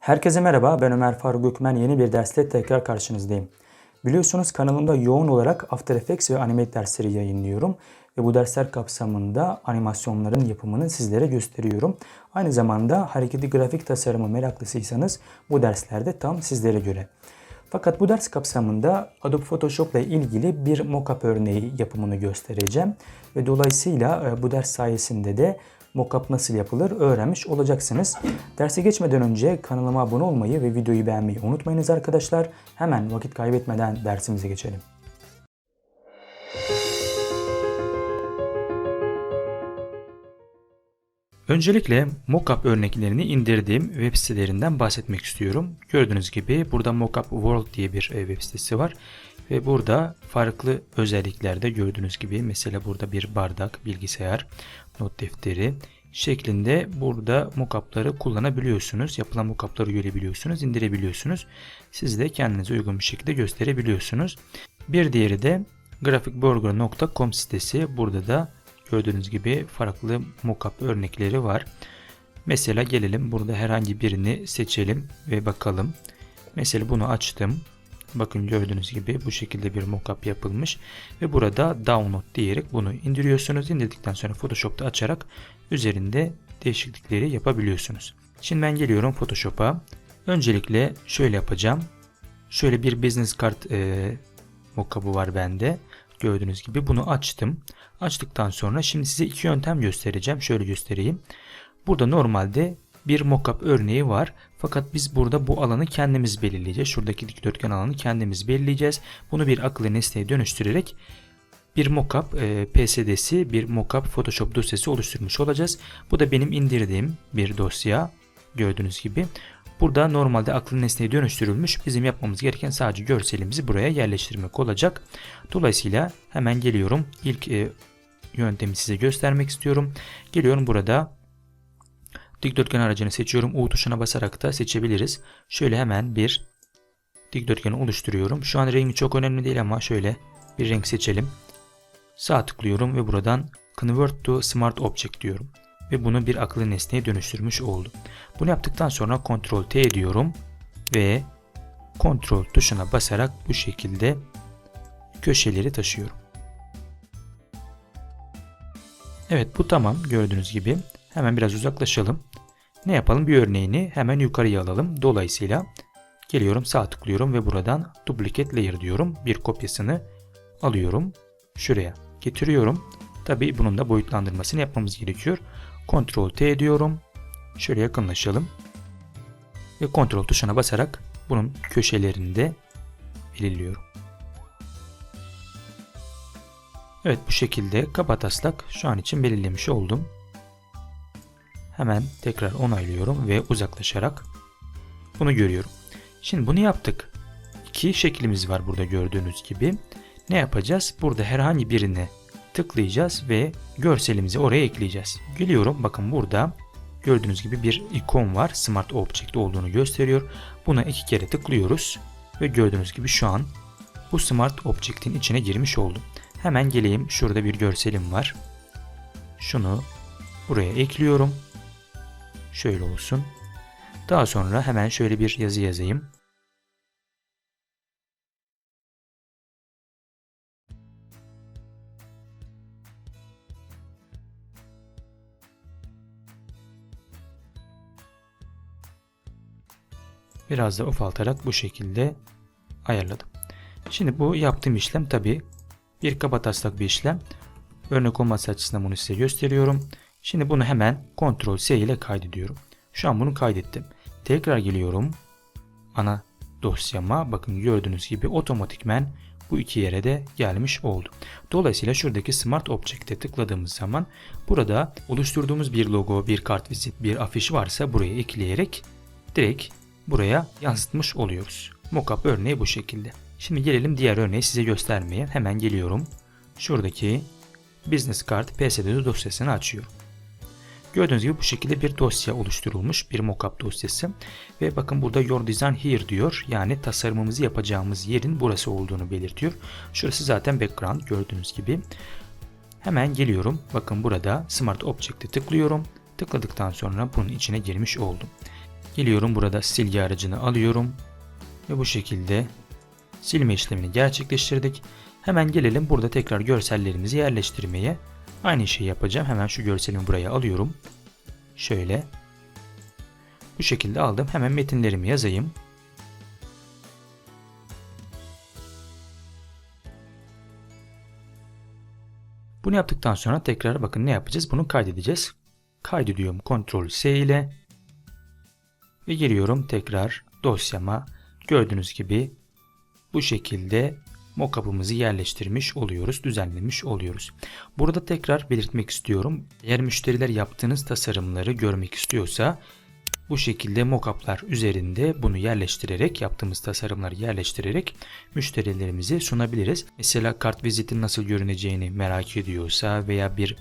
Herkese merhaba, ben Ömer Faruk Gökmen. Yeni bir dersle tekrar karşınızdayım. Biliyorsunuz kanalımda yoğun olarak After Effects ve Animate dersleri yayınlıyorum. Ve bu dersler kapsamında animasyonların yapımını sizlere gösteriyorum. Aynı zamanda hareketli grafik tasarımı meraklısıysanız bu derslerde tam sizlere göre. Fakat bu ders kapsamında Adobe Photoshop ile ilgili bir mockup örneği yapımını göstereceğim. Ve dolayısıyla e, bu ders sayesinde de mockup nasıl yapılır öğrenmiş olacaksınız. Derse geçmeden önce kanalıma abone olmayı ve videoyu beğenmeyi unutmayınız arkadaşlar. Hemen vakit kaybetmeden dersimize geçelim. Öncelikle mockup örneklerini indirdiğim web sitelerinden bahsetmek istiyorum. Gördüğünüz gibi burada Mockup World diye bir e, web sitesi var. Ve burada farklı özelliklerde gördüğünüz gibi mesela burada bir bardak, bilgisayar, not defteri şeklinde burada mockup'ları kullanabiliyorsunuz. Yapılan mockup'ları görebiliyorsunuz, indirebiliyorsunuz. Siz de kendinize uygun bir şekilde gösterebiliyorsunuz. Bir diğeri de graphicburger.com sitesi. Burada da gördüğünüz gibi farklı mockup örnekleri var. Mesela gelelim burada herhangi birini seçelim ve bakalım. Mesela bunu açtım. Bakın gördüğünüz gibi bu şekilde bir mockup yapılmış ve burada download diyerek bunu indiriyorsunuz. İndirdikten sonra Photoshop'ta açarak üzerinde değişiklikleri yapabiliyorsunuz. Şimdi ben geliyorum Photoshop'a. Öncelikle şöyle yapacağım. Şöyle bir business card e, mockup'ı var bende. Gördüğünüz gibi bunu açtım. Açtıktan sonra şimdi size iki yöntem göstereceğim. Şöyle göstereyim. Burada normalde bir mockup örneği var. Fakat biz burada bu alanı kendimiz belirleyeceğiz. Şuradaki dikdörtgen alanı kendimiz belirleyeceğiz. Bunu bir akıllı nesneye dönüştürerek bir mockup e, PSD'si, bir mockup Photoshop dosyası oluşturmuş olacağız. Bu da benim indirdiğim bir dosya. Gördüğünüz gibi. Burada normalde akıllı nesneye dönüştürülmüş. Bizim yapmamız gereken sadece görselimizi buraya yerleştirmek olacak. Dolayısıyla hemen geliyorum. İlk e, yöntemi size göstermek istiyorum. Geliyorum burada dikdörtgen aracını seçiyorum. U tuşuna basarak da seçebiliriz. Şöyle hemen bir dikdörtgen oluşturuyorum. Şu an rengi çok önemli değil ama şöyle bir renk seçelim. Sağ tıklıyorum ve buradan Convert to Smart Object diyorum. Ve bunu bir akıllı nesneye dönüştürmüş oldum. Bunu yaptıktan sonra Ctrl T diyorum ve Ctrl tuşuna basarak bu şekilde köşeleri taşıyorum. Evet bu tamam gördüğünüz gibi. Hemen biraz uzaklaşalım. Ne yapalım? Bir örneğini hemen yukarıya alalım. Dolayısıyla geliyorum sağ tıklıyorum ve buradan Duplicate Layer diyorum. Bir kopyasını alıyorum. Şuraya getiriyorum. Tabi bunun da boyutlandırmasını yapmamız gerekiyor. Ctrl T diyorum. Şöyle yakınlaşalım. Ve Ctrl tuşuna basarak bunun köşelerini de belirliyorum. Evet bu şekilde kaba taslak şu an için belirlemiş oldum. Hemen tekrar onaylıyorum ve uzaklaşarak bunu görüyorum. Şimdi bunu yaptık. İki şeklimiz var burada gördüğünüz gibi. Ne yapacağız? Burada herhangi birine tıklayacağız ve görselimizi oraya ekleyeceğiz. Geliyorum bakın burada gördüğünüz gibi bir ikon var. Smart Object olduğunu gösteriyor. Buna iki kere tıklıyoruz ve gördüğünüz gibi şu an bu Smart Object'in içine girmiş oldum. Hemen geleyim. Şurada bir görselim var. Şunu buraya ekliyorum. Şöyle olsun. Daha sonra hemen şöyle bir yazı yazayım. Biraz da ufaltarak bu şekilde ayarladım. Şimdi bu yaptığım işlem tabi bir kaba taslak bir işlem. Örnek olması açısından bunu size gösteriyorum. Şimdi bunu hemen Ctrl S ile kaydediyorum. Şu an bunu kaydettim. Tekrar geliyorum. Ana dosyama bakın gördüğünüz gibi otomatikmen bu iki yere de gelmiş oldu. Dolayısıyla şuradaki Smart Object'e tıkladığımız zaman burada oluşturduğumuz bir logo, bir kartvizit, bir afiş varsa buraya ekleyerek direkt buraya yansıtmış oluyoruz. Mockup örneği bu şekilde. Şimdi gelelim diğer örneği size göstermeye. Hemen geliyorum. Şuradaki Business Card PSD dosyasını açıyorum. Gördüğünüz gibi bu şekilde bir dosya oluşturulmuş. Bir mockup dosyası. Ve bakın burada Your Design Here diyor. Yani tasarımımızı yapacağımız yerin burası olduğunu belirtiyor. Şurası zaten background gördüğünüz gibi. Hemen geliyorum. Bakın burada Smart Object'e tıklıyorum. Tıkladıktan sonra bunun içine girmiş oldum. Geliyorum burada silgi aracını alıyorum. Ve bu şekilde silme işlemini gerçekleştirdik. Hemen gelelim burada tekrar görsellerimizi yerleştirmeye. Aynı şeyi yapacağım. Hemen şu görselimi buraya alıyorum. Şöyle. Bu şekilde aldım. Hemen metinlerimi yazayım. Bunu yaptıktan sonra tekrar bakın ne yapacağız? Bunu kaydedeceğiz. Kaydediyorum Ctrl S ile. Ve geliyorum tekrar dosyama. Gördüğünüz gibi bu şekilde mockup'ımızı yerleştirmiş oluyoruz, düzenlemiş oluyoruz. Burada tekrar belirtmek istiyorum. Eğer müşteriler yaptığınız tasarımları görmek istiyorsa bu şekilde mockup'lar üzerinde bunu yerleştirerek, yaptığımız tasarımları yerleştirerek müşterilerimize sunabiliriz. Mesela kart vizitin nasıl görüneceğini merak ediyorsa veya bir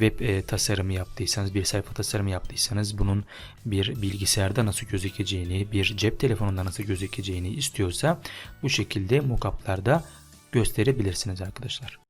web e, tasarımı yaptıysanız, bir sayfa tasarımı yaptıysanız bunun bir bilgisayarda nasıl gözükeceğini, bir cep telefonunda nasıl gözükeceğini istiyorsa bu şekilde mockup'larda gösterebilirsiniz arkadaşlar.